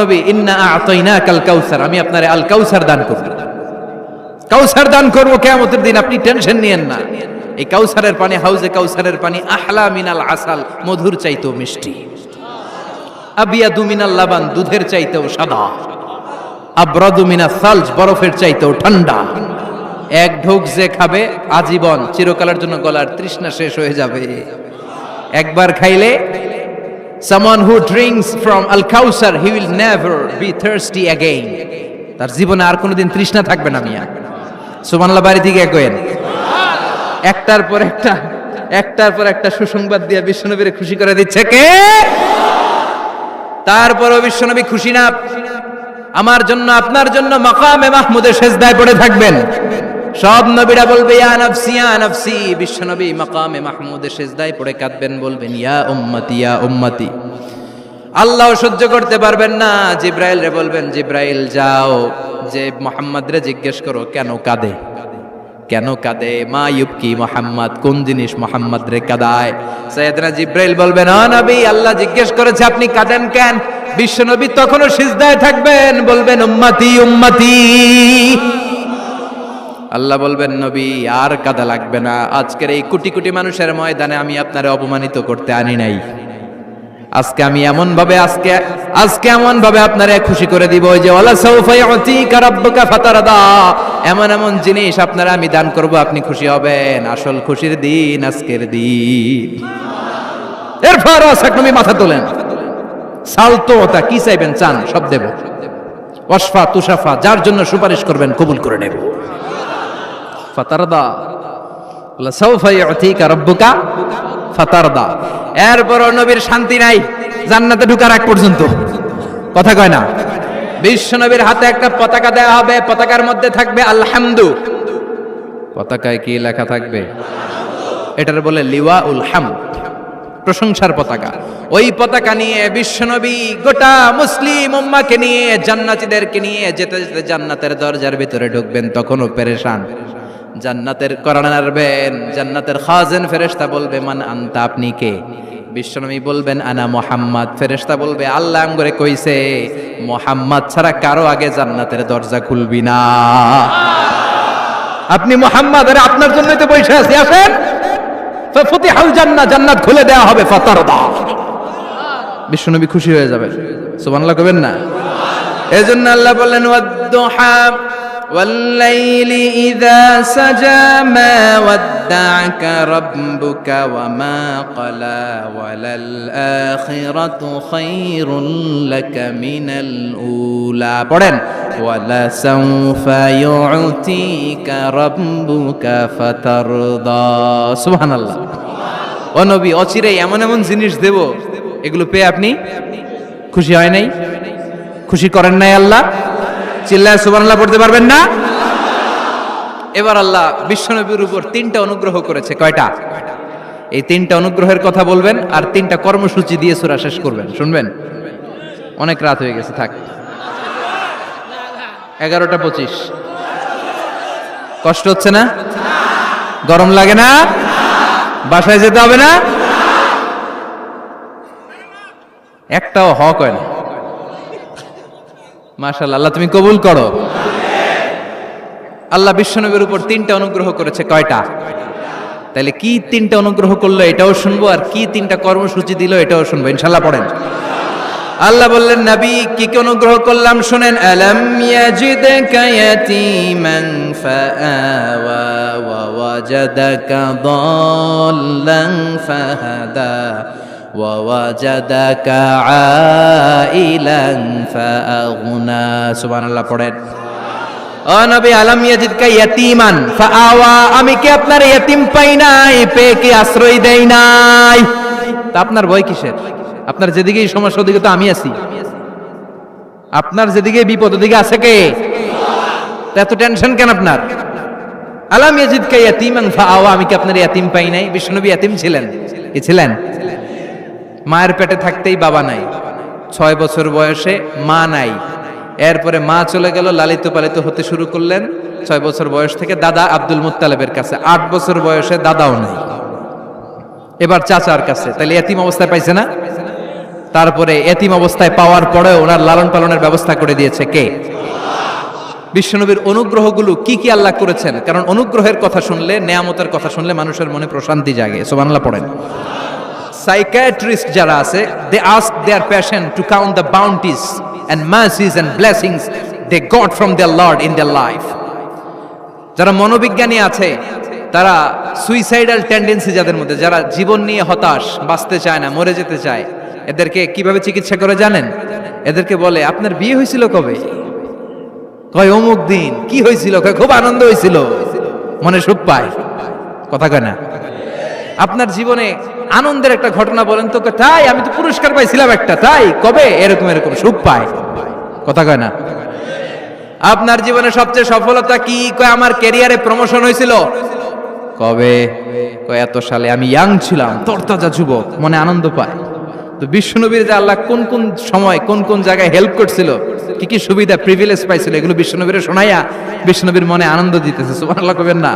নবী, ইন্না আতাইনা কাল কাউসার। আমি আপনারে আল কাউসার দান করব। কাউসার দান করব কিয়ামতের দিন, আপনি টেনশন নিয়েন না। এই কাউসারের পানি, হাউজে কাউসারের পানি, আহলা মিনাল আসাল মধুর মিষ্টি। মিনাল লাবান দুধের চাইতেও সাদা। আব্রাদু মিনা সালজ বরফের চাইতেও ঠান্ডা। এক ঢোক যে খাবে, আজীবন চিরকালের জন্য গলার তৃষ্ণা শেষ হয়ে যাবে। একবার খাইলে someone who drinks from al kausar he will never be thirsty again. তার জীবনে আর কোনোদিন তৃষ্ণা থাকবে না মিয়া। সুবহানাল্লাহ, বাড়ি থেকে কইেন একটার পর একটা, একটার পর একটা সুসংবাদ দিয়ে বিশ্বনবীরে খুশি করে দিচ্ছে কে? তারপরও বিশ্বনবী খুশি না। আমার জন্য, আপনার জন্য মাকামে মাহমুদের সেজদায় পড়ে থাকবেন। সব নবীরা বলবে, ইয়া নাফসি ইয়া নাফসি। বিশ্বনবী মাকামে মাহমুদের সেজদায় পড়ে কাঁদবেন, বলবেন, ইয়া উম্মতি ইয়া উম্মতি। আল্লাহ সহ্য করতে পারবেন না। জিব্রাইল রে বলবেন, জিব্রাইল, যাও। যে মোহাম্মদ রে জিজ্ঞেস করো, কেন কাঁদে? কেন কাঁদে? মা ইউবকি মোহাম্মদ, কোন জিনিস মোহাম্মদ রে কাদায়? সৈয়দনা জিব্রাইল বলবেন, ও নবী, আল্লাহ জিজ্ঞেস করেছে, আপনি কাঁদেন কেন? বিশ্বনবী তখনও সিজদায় থাকবেন, বলবেন, উম্মতি উম্মতি। আল্লাহ বলবেন, নবী, আর কাদা লাগবে না। আজকের এই কোটি কোটি মানুষের ময়দানে আমি আপনারে অপমানিত করতে আনি নাই। আজকে আমি এমন ভাবে আজকে আজকে এমন ভাবে আপনারে খুশি করে দিব যে, ওয়ালা সাউফা ইউতিকা রাব্বুকা এমন এমন জিনিস আপনারা আমি দান করব, আপনি খুশি হবেন। আসল খুশির দিন আজকের দিন। এরপর আসাকনমি মাথা তোলেন। সালতো তা কি চাইবেন? চান, সব দেব। ওয়াসফা তুষাফা যার জন্য সুপারিশ করবেন, কবুল করে নেব। ফাতারদা। রাব্বুকা ফাতারদা। এরপর নবীর শান্তি নাই, জান্নাতে ঢুকার আগ পর্যন্ত। কথা কয় না? বিশ্ব নবীর হাতে একটা পতাকা দেওয়া হবে, পতাকার মধ্যে থাকবে আলহামদু। পতাকায় কি লেখা থাকবে? এটার বলে লিওয়া উল হাম, প্রশংসার পতাকা। ওই পতাকা নিয়ে বিশ্বনবী গোটা মুসলিম উম্মাকে নিয়ে, জান্নাতীদেরকে নিয়ে যেতে যেতে জান্নাতের দরজার ভিতরে ঢুকবেন, তখনও পেরেশান। জান্নাতের করানারবেন জান্নাতের খাজেন ফেরেশতা বলবে, মান আনতা, আপনি কে? বিশ্বনবী বলবেন, আনা মোহাম্মদ। ফেরেশতা বলবে, আল্লাহ করে কইছে, মোহাম্মদ ছাড়া কারও আগে জান্নাতের দরজা খুলবি না। আপনি মোহাম্মদ, আরে আপনার জন্যই তো বসে আছি, আসেন। ফতিহাল জান্নাত খুলে দেওয়া হবে বিশ্বনবী খুশি হয়ে যাবেন। সুবহানাল্লাহ কবেন না? এজন্য আল্লাহ বললেন والليل إذا سجى ما ودعك ربك وما قلى وللآخرة خير لك من الأولى পড়েন ولسوف يعطيك ربك فترضى সুবহান আল্লাহ ও নবী অচিরে এমন এমন জিনিস দেব এগুলো পেয়ে আপনি খুশি হয় নাই খুশি করেন নাই আল্লাহ চিল্লায় সুবহানাল্লাহ পড়তে পারবেন না? এবার আল্লাহ বিশ্বনবীর উপর তিনটা অনুগ্রহ করেছে, কয়টা? এই তিনটা অনুগ্রহের কথা বলবেন আর তিনটা কর্মসূচি দিয়ে সুরা শেষ করবেন, শুনবেন? অনেক রাত হয়ে গেছে, থাক। এগারোটা পঁচিশ। কষ্ট হচ্ছে না? গরম লাগে না? বাসায় যেতে হবে না? একটাও হ কয় না। মাশাল্লাহ আল্লাহ তুমি কবুল করো। আল্লাহ বিশ্বনবীর উপর তিনটা অনুগ্রহ করেছে, কয়টা? তাহলে কি তিনটা অনুগ্রহ করল এটাও শুনব, আর কি তিনটা কর্মসূচি দিল এটাও শুনব ইনশাল্লাহ পড়েন। আল্লাহ বললেন, নবী, কি কি অনুগ্রহ করলাম? শুনেন ওয়াজাদাকা ووجدك عائلا فأغنى سبحان الله পড়েন ও নবী আলম ইয়াজিদকা ইয়াতীমান ফাআওয়া আমি কি আপনার ইয়াতীম পাই নাই পেয়ে কি আশ্রয় দেই নাই তা আপনার ভয় কিসের আপনার যেদিকেই সমস্যা ওদিকে তো আমি আছি আপনার যেদিকে বিপদ ওদিকে আছে কে তা এত টেনশন কেন আপনার আলাম ইয়াজিদকা ইয়াতীমান ফাআওয়া আমি কি আপনার ইয়াতীম পাই নাই বিষ্ণুনবী ইয়াতীম ছিলেন কি ছিলেন মায়ের পেটে থাকতেই বাবা নাই। ছয় বছর বয়সে মা নাই। এরপরে মা চলে গেল, লালিত পালিত হতে শুরু করলেন। ছয় বছর বয়স থেকে দাদা আব্দুল মুত্তালেবের কাছে। আট বছর বয়সে দাদাও নাই। এবার চাচার কাছে। তাহলে এতিম অবস্থায় পাইছে না? তারপরে এতিম অবস্থায় পাওয়ার পরেও ওনার লালন পালনের ব্যবস্থা করে দিয়েছে কে? বিশ্বনবীর অনুগ্রহগুলো কি কি আল্লাহ করেছেন? কারণ অনুগ্রহের কথা শুনলে, নেয়ামতের কথা শুনলে মানুষের মনে প্রশান্তি জাগে। সোবানলা পড়েন। সাইকিয়াট্রিস্ট যারা আছে they ask their passion to count the bounties and mercies and blessings they got from their lord in their life যারা মনোবিজ্ঞানী আছে, তারা সুইসাইডাল টেন্ডেন্সি যাদের মধ্যে, যারা জীবন নিয়ে হতাশ, বাঁচতে চায় না, মরে যেতে চায়, এদেরকে কীভাবে চিকিৎসা করে জানেন? এদেরকে বলে, আপনার বিয়ে হয়েছিল কবে? কয়, অমুক দিন। কি হয়েছিল? কয়, খুব আনন্দ হয়েছিল। মনে সুখ পায়। কথা কয় না। আপনার জীবনে আনন্দের একটা ঘটনা বলেন তো তাই, আমি তো পুরস্কার পাইছিলাম একটা, তাই, কবে? এরকম এরকম, সুখ পায়। কথা কয় না? আপনার জীবনে সবচেয়ে সফলতা কি? কয়, আমার ক্যারিয়ারে প্রমোশন হয়েছিল? কবে? এত সালে আমি ইয়াং ছিলাম, তরতাজা যুবক, মনে আনন্দ পায়। তো বিশ্বনবীর যে আল্লাহ কোন কোন সময়, কোন কোন জায়গায় হেল্প করছিল, কি কি সুবিধা প্রিভিলেজ পাইছিল, এগুলো বিশ্বনবীরে শোনাইয়া বিশ্বনবীর মনে আনন্দ দিতেছে, সুবহানাল্লাহ কবেন না।